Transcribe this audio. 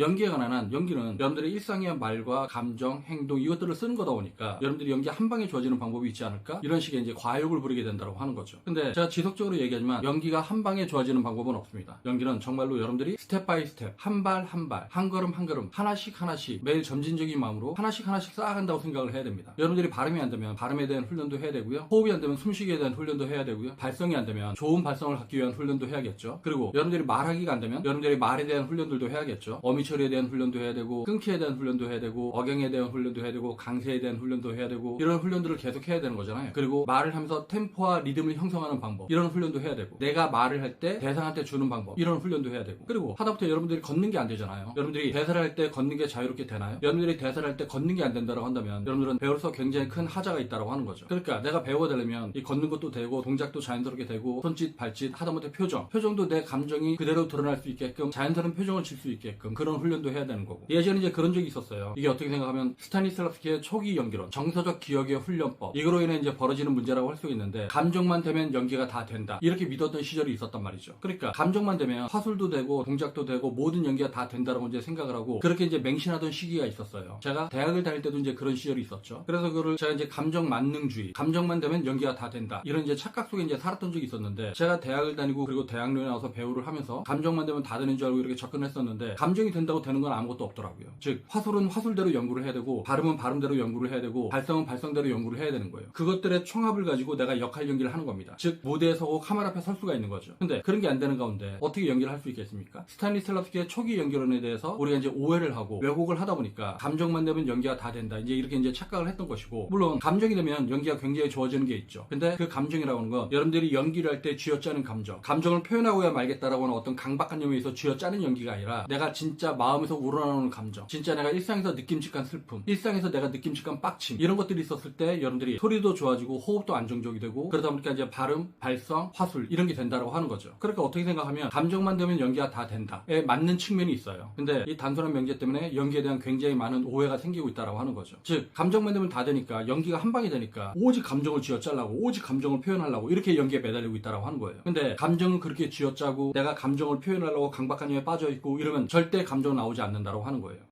연기에 관한 한 연기는 여러분들의 일상의 말과 감정, 행동 이것들을 쓰는 거다 보니까 여러분들이 연기 한 방에 좋아지는 방법이 있지 않을까? 이런 식의 이제 과욕을 부리게 된다고 하는 거죠. 근데 제가 지속적으로 얘기하지만 연기가 한 방에 좋아지는 방법은 없습니다. 연기는 정말로 여러분들이 스텝 바이 스텝, 한 발 한 발, 한 걸음 한 걸음, 하나씩 하나씩 매일 점진적인 마음으로 하나씩 하나씩 쌓아간다고 생각을 해야 됩니다. 여러분들이 발음이 안 되면 발음에 대한 훈련도 해야 되고요. 호흡이 안 되면 숨쉬기에 대한 훈련도 해야 되고요. 발성이 안 되면 좋은 발성을 갖기 위한 훈련도 해야겠죠. 그리고 여러분들이 말하기가 안 되면 여러분들이 말에 대한 훈련들도 해야겠죠. 어미 처리에 대한 훈련도 해야 되고 끊기에 대한 훈련도 해야 되고 억양에 대한 훈련도 해야 되고 강세에 대한 훈련도 해야 되고 이런 훈련들을 계속 해야 되는 거잖아요. 그리고 말을 하면서 템포와 리듬을 형성하는 방법 이런 훈련도 해야 되고 내가 말을 할 때 대상한테 주는 방법 이런 훈련도 해야 되고 그리고 하다부터 여러분들이 걷는 게 안 되잖아요. 여러분들이 대사를 할 때 걷는 게 자유롭게 되나요? 여러분들이 대사를 할 때 걷는 게 안 된다고 한다면 여러분들은 배우로서 굉장히 큰 하자가 있다고 하는 거죠. 그러니까 내가 배우가 되려면 이 걷는 것도 되고 동작도 자연스럽게 되고 손짓 발짓 하다못해 표정 표정도 내 감정이 그대로 드러날 수 있게끔 자연스러운 표정을 질 수 있게끔 그런 훈련도 해야 되는 거고 예전에 이제 그런 적이 있었어요. 이게 어떻게 생각하면 스타니슬라스키의 초기 연기론 정서적 기억의 훈련법 이거로 인해 이제 벌어지는 문제라고 할 수 있는데 감정만 되면 연기가 다 된다 이렇게 믿었던 시절이 있었단 말이죠. 그러니까 감정만 되면 화술도 되고 동작도 되고 모든 연기가 다 된다라고 이제 생각을 하고 그렇게 이제 맹신하던 시기가 있었어요. 제가 대학을 다닐 때도 이제 그런 시절이 있었죠. 그래서 그거를 제가 이제 감정 만능주의 감정만 되면 연기가 다 된다 이런 이제 착각 속에 이제 살았던 적이 있었는데 제가 대학을 다니고 그리고 대학로에 나와서 배우를 하면서 감정만 되면 다 되는 줄 알고 이렇게 접근했었는데 감정이 된다 고 되는 건 아무것도 없더라고요. 즉 화술은 화술대로 연구를 해야 되고 발음은 발음대로 연구를 해야 되고 발성은 발성대로 연구를 해야 되는 거예요. 그것들의 총합을 가지고 내가 역할 연기를 하는 겁니다. 즉 무대에 서고 카메라 앞에 설 수가 있는 거죠. 근데 그런 게 안 되는 가운데 어떻게 연기를 할 수 있겠습니까? 스타니슬랍스키의 초기 연기론에 대해서 우리가 이제 오해를 하고 왜곡을 하다 보니까 감정만 되면 연기가 다 된다. 이제 이렇게 이제 착각을 했던 것이고 물론 감정이 되면 연기가 굉장히 좋아지는 게 있죠. 근데 그 감정이라고 하는 건 여러분들이 연기를 할 때 쥐어짜는 감정, 감정을 표현하고야 말겠다라고 하는 어떤 강박한 점에 서 쥐어짜는 연기가 아니라 내가 진짜 마음에서 우러나오는 감정, 진짜 내가 일상에서 느낌직한 슬픔, 일상에서 내가 느낌직한 빡침 이런 것들이 있었을 때 여러분들이 소리도 좋아지고 호흡도 안정적이 되고 그러다 보니까 이제 발음, 발성, 화술 이런 게 된다라고 하는 거죠. 그러니까 어떻게 생각하면 감정만 되면 연기가 다 된다에 맞는 측면이 있어요. 근데 이 단순한 명제 때문에 연기에 대한 굉장히 많은 오해가 생기고 있다라고 하는 거죠. 즉 감정만 되면 다 되니까 연기가 한 방이 되니까 오직 감정을 쥐어짜려고 오직 감정을 표현하려고 이렇게 연기에 매달리고 있다라고 하는 거예요. 근데 감정을 그렇게 쥐어짜고 내가 감정을 표현하려고 강박한 점에 빠져 있고 이러면 절대 감정은 나오지 않는다라고 하는 거예요.